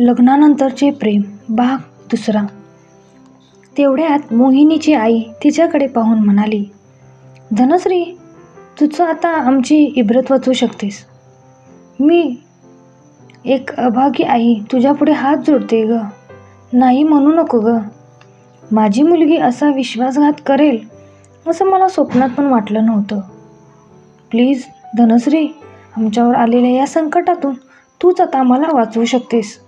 लग्नानंतरचे प्रेम भाग दुसरा. तेवढ्यात मोहिनीची आई तिच्याकडे पाहून म्हणाली धनश्री तुझं आता आमची इब्रत वाचू शकतेस. मी एक अभागी आई तुझ्यापुढे हात जोडते ग. नाही म्हणू नको ग. माझी मुलगी असा विश्वासघात करेल असं मला स्वप्नात पण वाटलं नव्हतं. प्लीज धनश्री आमच्यावर आलेल्या या संकटातून तूच आता आम्हाला वाचवू शकतेस.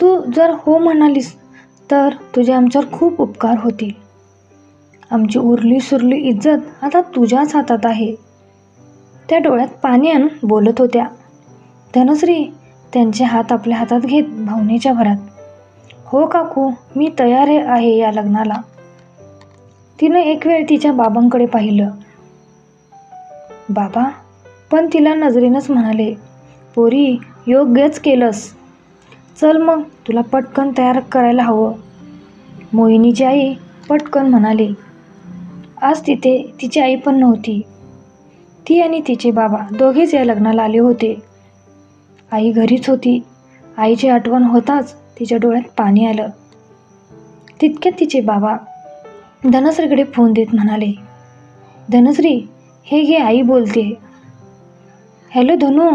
तू जर हो म्हणालीस तर तुझे आमच्यावर खूप उपकार होतील. आमची उरली सुरली इज्जत आता तुझ्याच हातात आहे. त्या डोळ्यात पाणी आणून बोलत होत्या. धनश्री त्यांचे हात आपल्या हातात घेत भावनेच्या भरात हो काकू मी तयार आहे- या लग्नाला. तिनं एक वेळ तिच्या बाबांकडे पाहिलं. बाबा पण तिला नजरेनंच म्हणाले पोरी योग्यच केलंस. चल मग तुला पटकन तयार करायला हवं. मोहिनीची आई पटकन म्हणाली. आज तिथे तिची आई पण नव्हती. ती आणि तिचे बाबा दोघेच या लग्नाला आले होते. आई घरीच होती. आईची आठवण होताच तिच्या डोळ्यात पाणी आलं. तितक्यात तिचे बाबा धनश्रीकडे फोन देत म्हणाले धनश्री हे घे आई बोलते. हॅलो धनू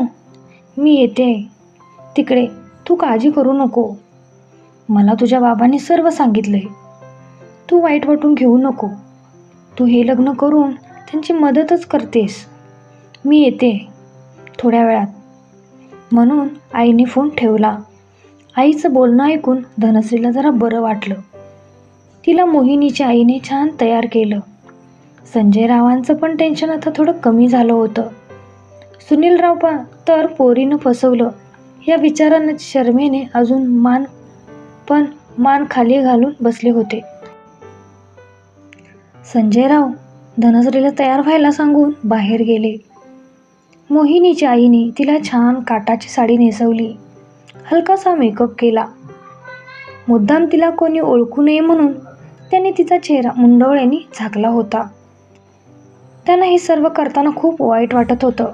मी येते. तिकडे. तू काळजी करू नको. मला तुझ्या बाबांनी सर्व सांगितलंय तू वाईट वाटून घेऊ नको. तू हे लग्न करून त्यांची मदतच करतेस. मी येते. थोड्या वेळात. म्हणून आईने फोन ठेवला. आईचं बोलणं ऐकून धनश्रीला जरा बरं वाटलं. तिला मोहिनीच्या आईने छान तयार केलं. संजय रावांचं पण टेन्शन आता थोडं कमी झालं होतं. सुनील राव पण तर पोरीनं फसवलं. या विचारानं शर्मेने अजून मान पण मान खाली घालून बसले होते. संजयराव धनश्रीला तयार व्हायला सांगून बाहेर गेले. मोहिनीच्या आईने तिला छान काटाची साडी नेसवली. हलकासा मेकअप केला. मुद्दाम तिला कोणी ओळखू नये म्हणून त्याने तिचा चेहरा मुंडवळ्याने झाकला होता. त्यांना हे सर्व करताना खूप वाईट वाटत होतं.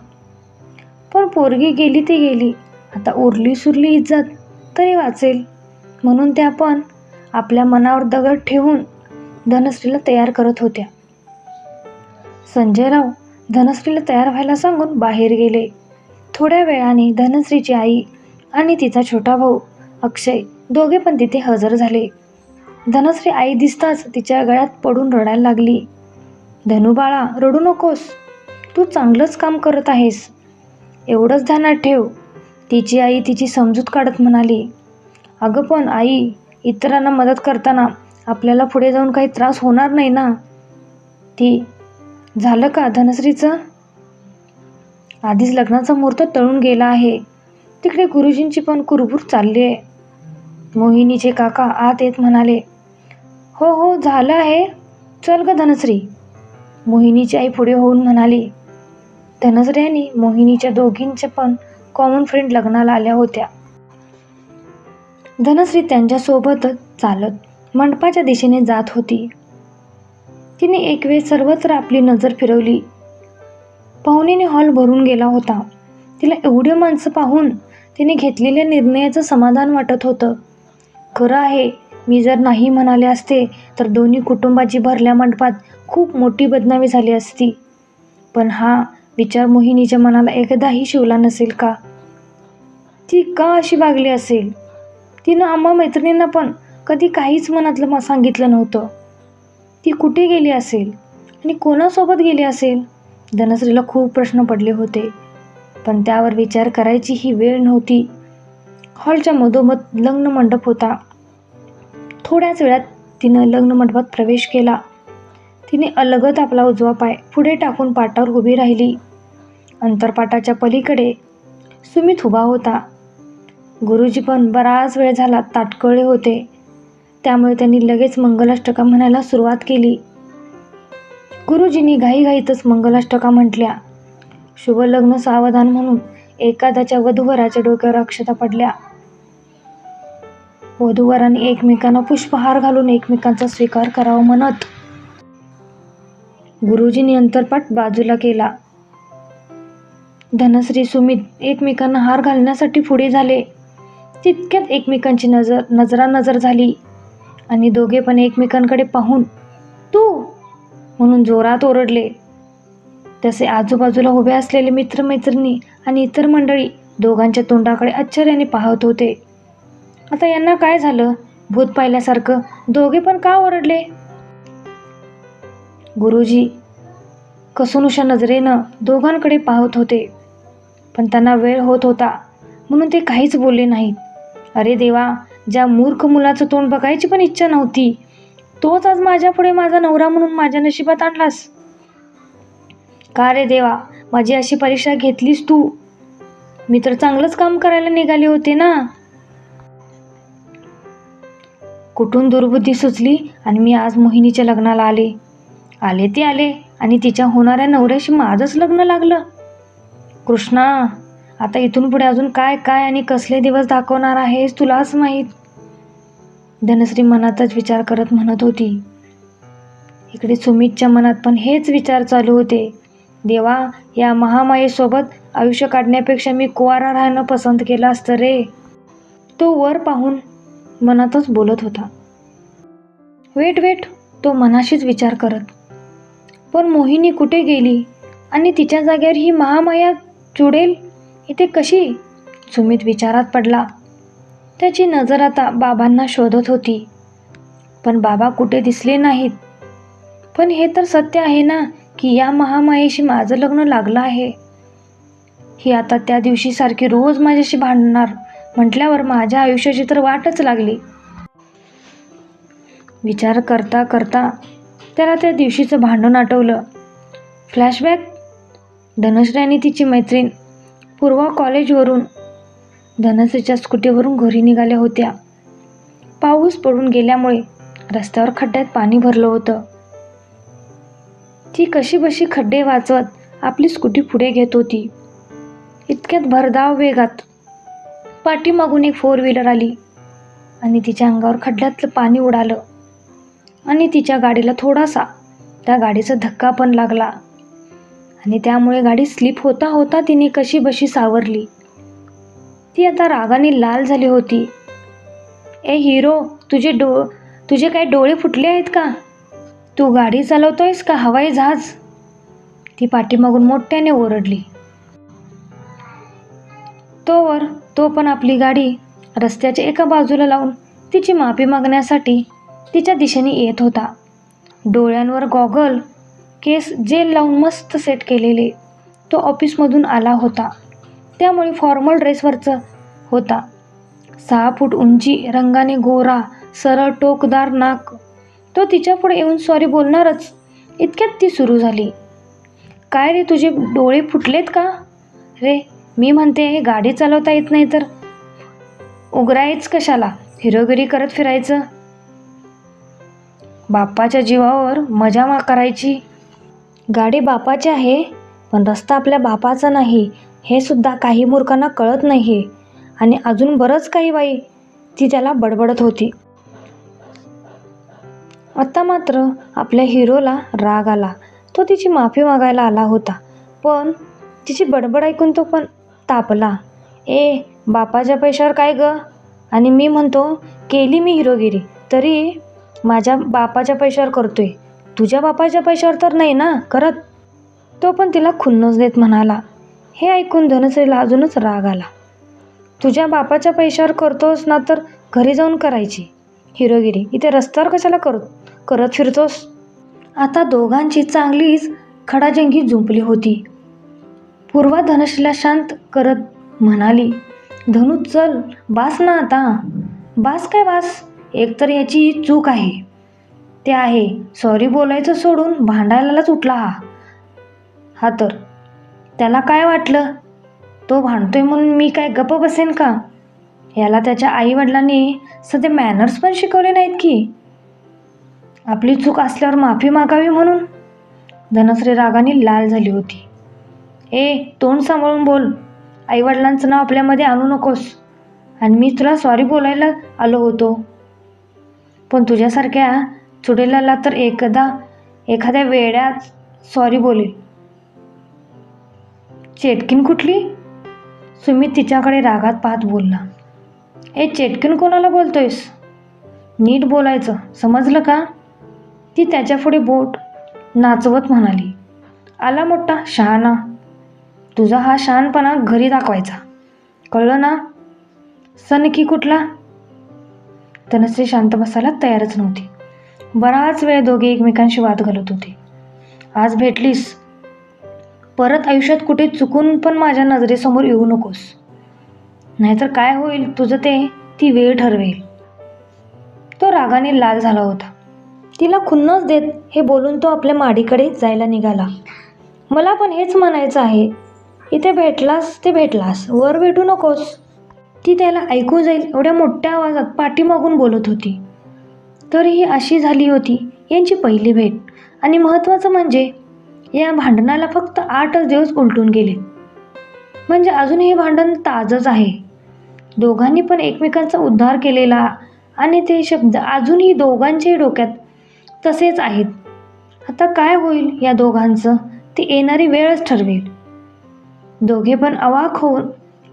पण पोरगी गेली ती गेली. आता उरली सुरली इज्जत तरी वाचेल. म्हणून त्या पण आपल्या मनावर दगड ठेवून धनश्रीला तयार करत होत्या. संजयराव धनश्रीला तयार व्हायला सांगून बाहेर गेले. थोड्या वेळाने धनश्रीची आई आणि तिचा छोटा भाऊ अक्षय दोघे पण तिथे हजर झाले. धनश्री आई दिसताच तिच्या गळ्यात पडून रडायला लागली. धनु बाळा रडू नकोस. तू चांगलंच काम करत आहेस. एवढंच ध्यानात ठेव. तिची आई तिची समजूत काढत म्हणाली अगं पण आई इतरांना मदत करताना आपल्याला पुढे जाऊन काही त्रास होणार नाही ना? ती झालं का धनश्रीचं? आधीच लग्नाचा मुहूर्त तळून गेला आहे. तिकडे गुरुजींची पण कुरबूर चालली आहे. मोहिनीचे काका आत येत म्हणाले हो हो झालं आहे. चल ग धनश्री. मोहिनीची आई पुढे होऊन म्हणाली धनश्री आणि मोहिनीच्या दोघींचे पण कॉमन फ्रेंड लग्नाला आल्या होत्या. धनश्री त्यांच्यासोबतच चालत मंडपाच्या दिशेने जात होती. तिने एक वेळ सर्वत्र आपली नजर फिरवली. पाहुणीने हॉल भरून गेला होता. तिला एवढे माणसं पाहून तिने घेतलेल्या निर्णयाचं समाधान वाटत होतं. खरं आहे मी जर नाही म्हणाले असते तर दोन्ही कुटुंबाची भरल्या मंडपात खूप मोठी बदनामी झाली असती. पण हा विचार मोहिनीच्या मनाला एकदाही शिवला नसेल का? ती का अशी वागली असेल? तिनं आम्हा मैत्रिणींना पण कधी काहीच मनातलं सांगितलं नव्हतं. ती कुठे गेली असेल? आणि कोणासोबत गेली असेल? धनश्रीला खूप प्रश्न पडले होते. पण त्यावर विचार करायची ही वेळ नव्हती. हॉलच्या मधोमध लग्न मंडप होता. थोड्याच वेळात तिनं लग्न मंडपात प्रवेश केला. तिने अलगत आपला उजवा पाय पुढे टाकून पाटावर उभी राहिली. अंतरपाटाच्या पलीकडे सुमित उभा होता. गुरुजी पण बराच वेळ झाला ताटकळे होते. त्यामुळे त्यांनी लगेच मंगलाष्टका म्हणायला सुरुवात केली. गुरुजींनी घाईघाईतच मंगलाष्टका म्हटल्या. शुभ लग्न सावधान म्हणून एखाद्याच्या वधूवराच्या डोक्यावर अक्षता पडल्या. वधूवरांनी एकमेकांना पुष्पहार घालून एकमेकांचा स्वीकार करावा म्हणत गुरुजींनी अंतरपाठ बाजूला केला. धनश्री सुमित एकमेकांना हार घालण्यासाठी पुढे झाले. तितक्यात एकमेकांची नजर नजरानजर झाली. आणि दोघे पण एकमेकांकडे पाहून तू? म्हणून जोरात ओरडले. तसे आजूबाजूला उभे असलेले मित्रमैत्रिणी आणि इतर मंडळी दोघांच्या तोंडाकडे आश्चर्याने पाहत होते. आता यांना काय झालं? भूत पाहिल्यासारखं दोघे पण का ओरडले? गुरुजी कसुनुषा नजरेनं दोघांकडे पाहत होते. पण त्यांना वेळ होत होता. म्हणून ते काहीच बोलले नाहीत. अरे देवा ज्या मूर्ख मुलाचं तोंड बघायची पण इच्छा नव्हती तोच आज माझ्यापुढे माझा नवरा म्हणून माझ्या नशिबात आणलास. का रे देवा माझी अशी परीक्षा घेतलीस तू? मी तर चांगलंच काम करायला निघाले होते ना? कुठून दुर्बुद्धी सुचली आणि मी आज मोहिनीच्या लग्नाला आले. आले ते आले आणि तिच्या होणाऱ्या नवऱ्याशी माझंच लग्न लागलं. कृष्णा आता इथून पुढे अजून काय काय आणि कसले दिवस दाखवणार आहेस तुलाच माहीत? धनश्री मनातच विचार करत म्हणत होती. इकडे सुमितच्या मनात पण हेच विचार चालू होते. देवा या महामायेसोबत आयुष्य काढण्यापेक्षा मी कुवारा राहणं पसंत केलं असतं रे. तो वर पाहून मनातच बोलत होता. वेट वेट तो मनाशीच विचार करत. पण मोहिनी कुठे गेली? आणि तिच्या जागेवर ही महामाया चुडेल? इथे कशी? सुमित विचारात पडला. त्याची नजर आता बाबांना शोधत होती. पण बाबा कुठे दिसले नाहीत. पण हे तर सत्य आहे ना की या महामायेशी माझं लग्न लागलं आहे. ही आता त्या दिवशीसारखी रोज माझ्याशी भांडणार म्हटल्यावर माझ्या आयुष्याची तर वाटच लागली. विचार करता करता त्याला त्या दिवशीचं भांडण आठवलं. फ्लॅशबॅक धनश्री आणि तिची मैत्रीण. पूर्वा कॉलेजवरून धनश्रीच्या स्कूटीवरून घरी निघाल्या होत्या. पाऊस पडून गेल्यामुळे रस्त्यावर खड्ड्यात पाणी भरलं होतं. ती कशी बशी खड्डे वाचवत आपली स्कूटी पुढे घेत होती. इतक्यात भरधाव वेगात पाठीमागून एक फोर व्हीलर आली आणि तिच्या अंगावर खड्ड्यातलं पाणी उडालं आणि तिच्या गाडीला थोडासा. त्या गाडीचा धक्का पण लागला. आणि त्यामुळे गाडी स्लिप होता होता तिने कशी बशी सावरली. ती आता रागाने लाल झाली होती. ए हिरो तुझे डो तुझे काय डोळे फुटले आहेत का? तू गाडी चालवतोयस का हवाई जहाज? ती पाठीमागून मोठ्याने ओरडली. तोवर तो पण आपली गाडी रस्त्याच्या एका बाजूला लावून तिची माफी मागण्यासाठी तिच्या दिशेने येत होता. डोळ्यांवर गॉगल केस जेल लावून मस्त सेट केलेले तो ऑफिसमधून आला होता. त्यामुळे फॉर्मल ड्रेसवरचं होता. सहा फूट उंची रंगाने गोरा सरळ टोकदार नाक. तो तिच्यापुढे येऊन सॉरी बोलणारच. इतक्यात ती सुरू झाली. काय रे तुझे डोळे फुटलेत का? रे मी म्हणते गाडी चालवता येत नाही तर. उघरायच कशाला? हिरोगिरी करत फिरायचं? बाप्पाच्या जीवावर मजा मा करायची. गाडी बापाची आहे पण रस्ता आपल्या बापाचा नाही हे सुद्धा काही मूर्खांना कळत नाही. आणि अजून बरंच काही बाई ती त्याला बडबडत होती. आत्ता मात्र आपल्या हिरोला राग आला. तो तिची माफी मागायला आला होता. पण तिची बडबड ऐकून तो पण तापला. ए बापाच्या पैशावर काय ग? आणि मी म्हणतो केली मी हिरोगिरी तरी माझ्या बापाच्या पैशावर करतोय. तुझ्या बापाच्या पैशावर तर नाही ना करत? तो पण तिला खुन्नस देत म्हणाला. हे ऐकून धनश्रीला अजूनच राग आला. तुझ्या बापाच्या पैशावर करतोस ना तर घरी जाऊन करायची. हिरोगिरी इथे रस्त्यावर कशाला कर करत फिरतोस? आता दोघांची चांगलीच खडाजंगी जुंपली होती. पूर्वा धनश्रीला शांत करत म्हणाली धनु चल बास ना आता. बास काय बास? एकतर याची चूक आहे. ते आहे. सॉरी बोलायचं सोडून भांडायलाच उठला हा. हा तर. त्याला काय वाटलं? तो भांडतोय म्हणून मी काय गप्प बसेन का? याला त्याच्या आईवडिलांनी सध्या मॅनर्स पण शिकवले नाहीत की. आपली चूक असल्यावर माफी मागावी म्हणून. धनश्री रागाने लाल झाली होती. ए तोंड सांभाळून बोल. आईवडिलांचं नाव आपल्यामध्ये आणू नकोस. आणि मी तुला सॉरी बोलायला आलो होतो. पण तुझ्यासारख्या चुडेलाला तर एकदा एखाद्या वेड्यात सॉरी बोलेल चेटकीन कुठली? सुमित तिच्याकडे रागात पाहत बोलला. ए चेटकीन कोणाला बोलतोयस? नीट बोलायचं समजलं का? ती त्याच्यापुढे बोट नाचवत म्हणाली. आला मोठा शहाणा. तुझा हा शहाणपणा घरी दाखवायचा. कळलं ना? सनकी कुठला? तनश्री शांत बसायला तयारच नव्हती. बराच वेळ दोघे एकमेकांशी वाद घालत होते. आज भेटलीस. परत आयुष्यात कुठे चुकून पण माझ्या नजरेसमोर येऊ नकोस. नाहीतर काय होईल? तुझं ते ती वेळ ठरवेल. तो रागाने लाल झाला होता. तिला खुन्नस देत हे बोलून तो आपल्या माडीकडे जायला निघाला. मला पण हेच म्हणायचं आहे. इथे भेटलास ते भेटलास. वर भेटू नकोस. ती त्याला ऐकू जाईल एवढ्या मोठ्या आवाजात पाठीमागून बोलत होती. तरीही अशी झाली होती यांची पहिली भेट. आणि महत्त्वाचं म्हणजे या भांडणाला फक्त आठच दिवस उलटून गेले. म्हणजे अजून हे भांडण ताजंच आहे. दोघांनी पण एकमेकांचा उद्धार केलेला आणि ते शब्द अजूनही दोघांच्याही डोक्यात तसेच आहेत. आता काय होईल या दोघांचं? ती येणारी वेळच ठरवेल. दोघे पण अवाक होऊन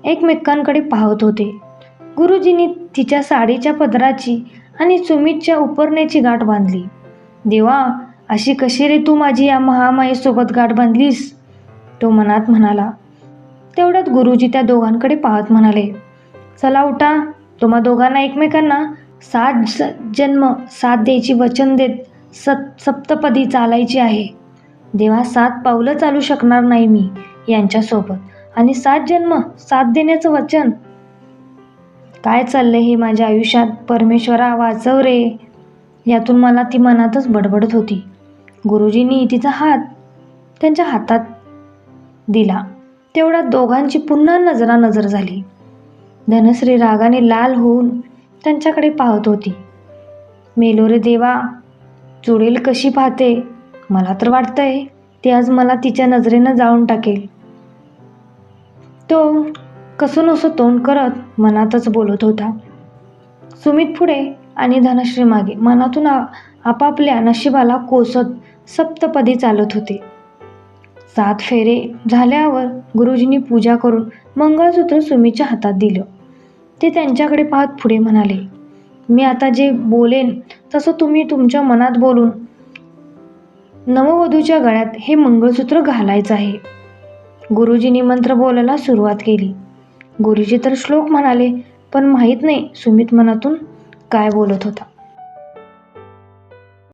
एकमेकांकडे पाहत होते. गुरुजींनी तिच्या साडीच्या पदराची आणि सुमितच्या उपरण्याची गाठ बांधली. देवा अशी कशी रे तू माझी या महामायेसोबत गाठ बांधलीस? तो मनात म्हणाला. तेवढ्यात गुरुजी त्या दोघांकडे पाहत म्हणाले. चला उठा तुम्हा दोघांना एकमेकांना सात ज- जन्म साथ द्यायची वचन देत सत सप्तपदी चालायची आहे. देवा सात पावलं चालू शकणार नाही मी यांच्यासोबत आणि सात जन्म साथ देण्याचं वचन काय चाललं हे माझ्या आयुष्यात? परमेश्वरा वाचव रे. यातून मला ती मनातच बडबडत होती. गुरुजींनी तिचा हात त्यांच्या हातात दिला. तेवढ्यात दोघांची पुन्हा नजरानजर झाली. धनश्री रागाने लाल होऊन त्यांच्याकडे पाहत होती. मेलो रे देवा चुडेल कशी पाहते? मला तर वाटतंय ती आज मला तिच्या नजरेनं जाळून टाकेल. तो कसं नसं तोंड करत मनातच बोलत होता. सुमित पुढे आणि धनश्री मागे. मनातून आपापल्या नशिबाला कोसत सप्तपदी चालत होते. सात फेरे झाल्यावर गुरुजींनी पूजा करून मंगळसूत्र सुमीच्या हातात दिलं. ते त्यांच्याकडे पाहत पुढे म्हणाले मी आता जे बोलेन तसं तुम्ही तुमच्या मनात बोलून नववधूच्या गळ्यात हे मंगळसूत्र घालायचं आहे. गुरुजींनी मंत्र बोलायला सुरुवात केली. गुरुजी तर श्लोक म्हणाले पण माहीत नाही सुमित मनातून काय बोलत होता.